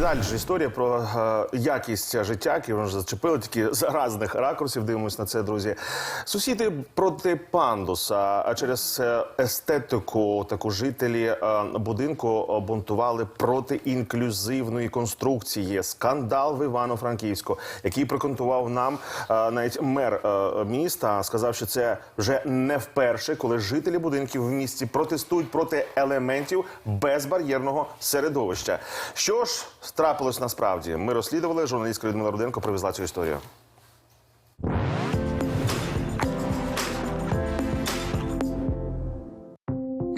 Далі історія про е, якість життя, яку вже зачепили, тільки з різних ракурсів дивимось на це, друзі. Сусіди проти пандуса, а через е, естетику таку жителі е, будинку бунтували проти інклюзивної конструкції. Скандал в Івано-Франківську, який прокоментував нам навіть мер міста, сказав, що це вже не вперше, коли жителі будинків в місті протестують проти елементів безбар'єрного середовища. Що ж трапилось насправді? Ми розслідували. Журналістка Людмила Руденко привезла цю історію.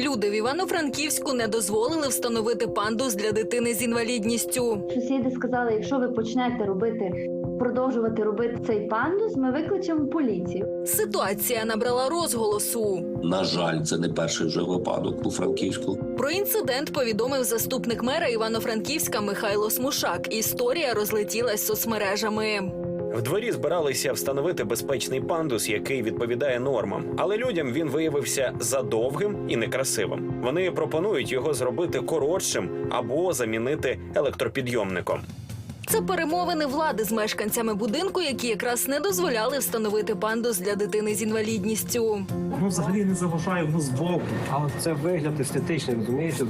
Люди в Івано-Франківську не дозволили встановити пандус для дитини з інвалідністю. Сусіди сказали, якщо ви почнете робити, продовжувати робити цей пандус, ми викличемо поліцію. Ситуація набрала розголосу. На жаль, це не перший вже випадок у Франківську. Про інцидент повідомив заступник мера Івано-Франківська Михайло Смушак. Історія розлетілась соцмережами. В дворі збиралися встановити безпечний пандус, який відповідає нормам, але людям він виявився задовгим і некрасивим. Вони пропонують його зробити коротшим або замінити електропідйомником. Це перемовини влади з мешканцями будинку, які якраз не дозволяли встановити пандус для дитини з інвалідністю. Ну, взагалі не заважає воно збоку. Але це вигляд естетичний, розумієте?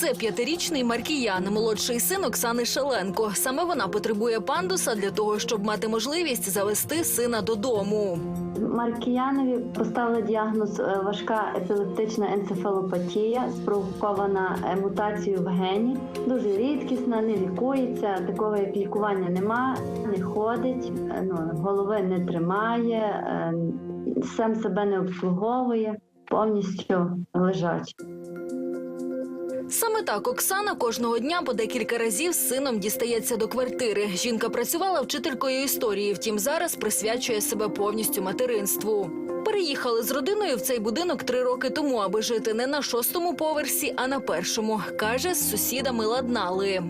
Це п'ятирічний Маркіян, молодший син Оксани Шаленко. Саме вона потребує пандуса для того, щоб мати можливість завести сина додому. Маркіянові поставили діагноз е, важка епілептична енцефалопатія, спровокована е, мутацією в гені. Дуже рідкісна, не лікується. Такого як лікування нема, не ходить, е, ну голови не тримає, сам себе не обслуговує, повністю лежачий. Саме так Оксана кожного дня по декілька разів з сином дістається до квартири. Жінка працювала вчителькою історії, втім зараз присвячує себе повністю материнству. Переїхали з родиною в цей будинок три роки тому, аби жити не на шостому поверсі, а на першому. каже, з сусідами ладнали.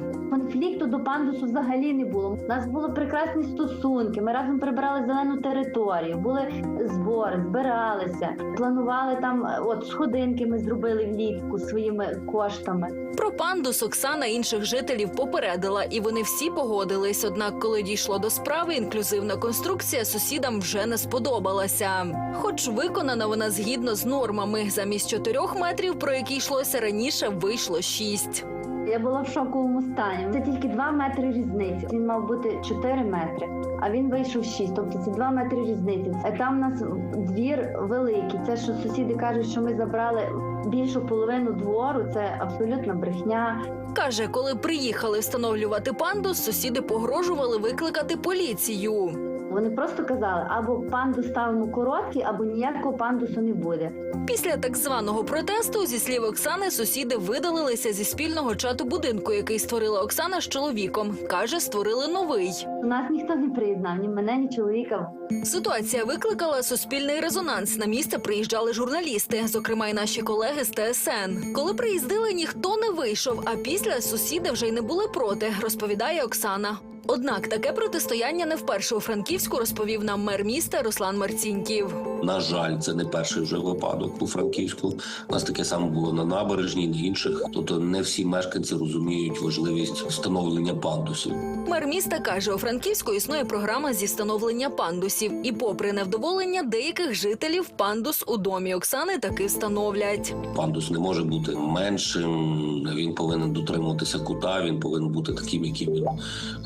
Конфлікту до пандусу взагалі не було. У нас були прекрасні стосунки. Ми разом прибирали зелену територію, були збори, збиралися, планували там. От сходинки ми зробили влітку своїми коштами. Про пандус Оксана інших жителів попередила, і вони всі погодились. Однак, коли дійшло до справи, інклюзивна конструкція сусідам вже не сподобалася. Хоч виконана вона згідно з нормами, замість чотирьох метрів, про які йшлося раніше, вийшло шість. Я була в шоковому стані. Це тільки 2 метри різниці. Він мав бути 4 метри, а він вийшов 6. Тобто це 2 метри різниці. А там у нас двір великий. Це що сусіди кажуть, що ми забрали більшу половину двору. Це абсолютна брехня. Каже, коли приїхали встановлювати пандус, сусіди погрожували викликати поліцію. Вони просто казали, або пандус ставимо короткий, або ніякого пандусу не буде. Після так званого протесту, зі слів Оксани, сусіди видалилися зі спільного чату будинку, який створила Оксана з чоловіком. Каже, створили новий. У нас ніхто не приєднав, ні мене, ні чоловіка. Ситуація викликала суспільний резонанс. На місце приїжджали журналісти, зокрема й наші колеги з ТСН. Коли приїздили, ніхто не вийшов. А після сусіди вже й не були проти, розповідає Оксана. Однак таке протистояння не вперше у Франківську розповів нам мер міста Руслан Марцінків. На жаль, це не перший вже випадок у Франківську. У нас таке саме було на набережній, на інших. Тобто не всі мешканці розуміють важливість встановлення пандусів. Мер міста каже, у Франківську існує програма зі встановлення пандусів, і, попри невдоволення деяких жителів, пандус у домі Оксани таки встановлять. Пандус не може бути меншим. Він повинен дотримуватися кута. Він повинен бути таким, яким він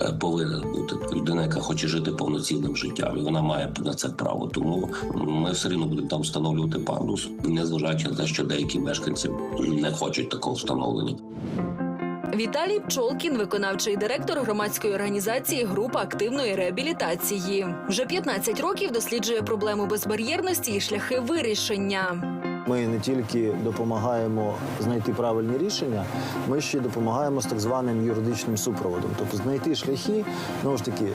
е, повинен бути. Людина, яка хоче жити повноцінним життям, і вона має на це право. Тому ми все рівно будемо там встановлювати пандус, незважаючи на те, що деякі мешканці не хочуть такого встановлення. Віталій Пчолкін, виконавчий директор громадської організації Група активної реабілітації. Вже 15 років досліджує проблему безбар'єрності і шляхи вирішення. Ми не тільки допомагаємо знайти правильні рішення, ми ще допомагаємо з так званим юридичним супроводом. Тобто знайти шляхи, знову ж таки,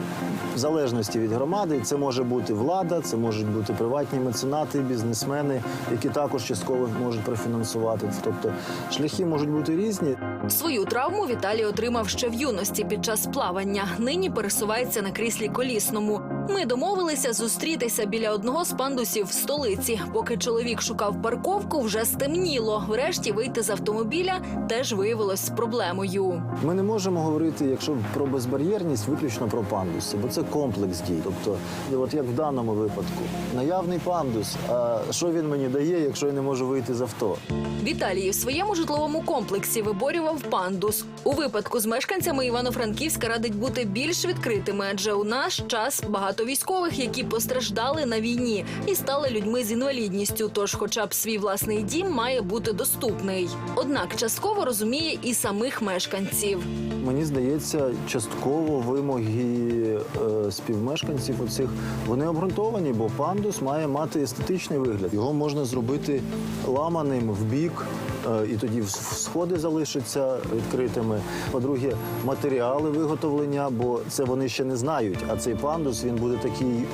в залежності від громади, це може бути влада, це можуть бути приватні меценати, бізнесмени, які також частково можуть профінансувати. Тобто шляхи можуть бути різні. Свою травму Віталій отримав ще в юності під час плавання. Нині пересувається на кріслі колісному. Ми домовилися зустрітися біля одного з пандусів в столиці. Поки чоловік шукав парковку, вже стемніло. Врешті вийти з автомобіля теж виявилось проблемою. Ми не можемо говорити, якщо про безбар'єрність, виключно про пандуси, бо це комплекс дій. Тобто, от як в даному випадку, наявний пандус. А що він мені дає, якщо я не можу вийти з авто? Віталій в своєму житловому комплексі виборював пандус. У випадку з мешканцями Івано-Франківська радить бути більш відкритими, адже у наш час багато військових, які постраждали на війні і стали людьми з інвалідністю. Тож, хоча б свій власний дім має бути доступний. Однак частково розуміє і самих мешканців. Мені здається, частково вимоги е, співмешканців оцих вони обґрунтовані, бо пандус має мати естетичний вигляд. Його можна зробити ламаним в бік, і тоді сходи залишаться відкритими. По-друге, матеріали виготовлення, бо це вони ще не знають. А цей пандус він буде такий.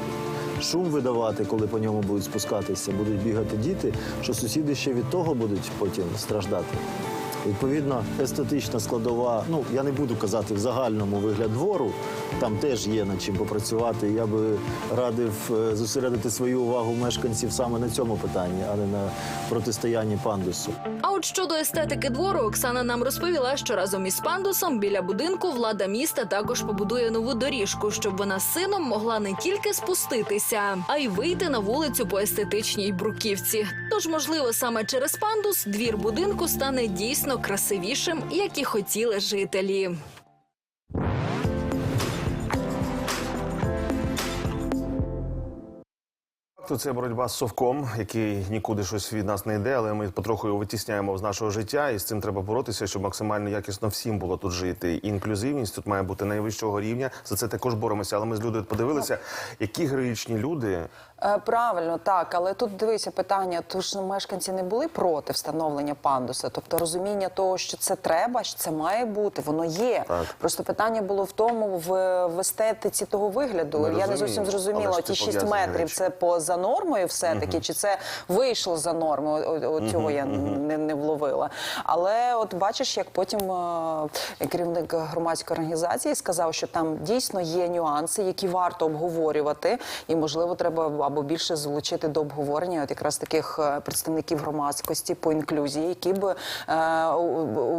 Шум видавати, коли по ньому будуть спускатися, будуть бігати діти, що сусіди ще від того будуть потім страждати. Відповідно, естетична складова, ну я не буду казати в загальному вигляд двору, там теж є над чим попрацювати. Я би радив е, зосередити свою увагу мешканців саме на цьому питанні, а не на протистоянні пандусу. А от щодо естетики двору, Оксана нам розповіла, що разом із пандусом біля будинку влада міста також побудує нову доріжку, щоб вона з сином могла не тільки спуститися, а й вийти на вулицю по естетичній бруківці. Тож, можливо, саме через пандус двір будинку стане дійсно красивішим, як і хотіли жителі. То це боротьба з совком, який нікуди щось від нас не йде, але ми потроху його витісняємо з нашого життя, і з цим треба боротися, щоб максимально якісно всім було тут жити. І інклюзивність тут має бути найвищого рівня. За це також боремося. Але ми з людьми подивилися, які героїчні люди. Е, Правильно, так, але тут дивися питання. Тут ж мешканці не були проти встановлення пандуса. Тобто розуміння того, що це треба, що це має бути, воно є. Так. Просто питання було в тому, в, в естетиці того вигляду. Ми Я не зовсім зрозуміла, ті 6 метрів речі. це поза нормою все-таки, чи це вийшло за норму? О- о- Цього я не, не вловила. Але от бачиш, як потім е, керівник громадської організації сказав, що там дійсно є нюанси, які варто обговорювати, і можливо треба або більше залучити до обговорення от якраз таких е, представників громадськості по інклюзії, які б е,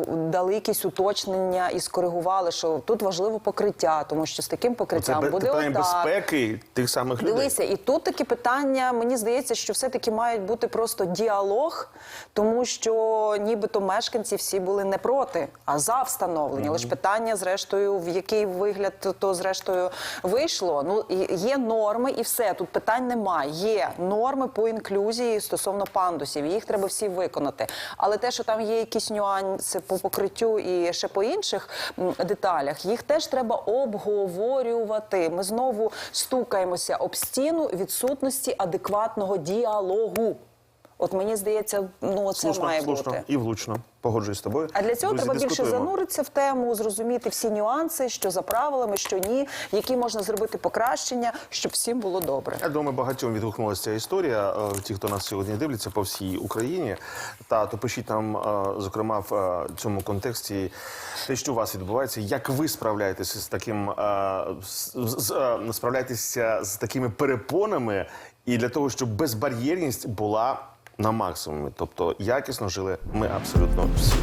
дали якісь уточнення і скоригували, що тут важливо покриття, тому що з таким покриттям буде питання отак. безпеки тих самих людей. Дивися, і тут такі питання. Мені здається, що все-таки мають бути просто діалог, тому що нібито мешканці всі були не проти, а за встановлення. Лише питання, зрештою, в який вигляд то зрештою вийшло. Ну є норми, і все тут питань немає. Є норми по інклюзії стосовно пандусів. Їх треба всі виконати. Але те, що там є якісь нюанси по покриттю і ще по інших деталях, їх теж треба обговорювати. Ми знову стукаємося об стіну відсутності адекватного діалогу. От мені здається, ну це слушно, має слушно бути. і влучно. Погоджуюсь з тобою. А для цього Друзі, треба більше зануритися в тему, зрозуміти всі нюанси, що за правилами, що ні, які можна зробити покращення, щоб всім було добре. Я думаю, багатьом відгукнулася ця історія. Е, Ті, хто нас сьогодні дивляться по всій Україні. Та то пишіть нам, е, зокрема, в е, цьому контексті те, що у вас відбувається, як ви справляєтеся з таким з, з- справляєтеся з такими перепонами, і для того, щоб безбар'єрність була на максимумі, тобто якісно жили ми абсолютно всі.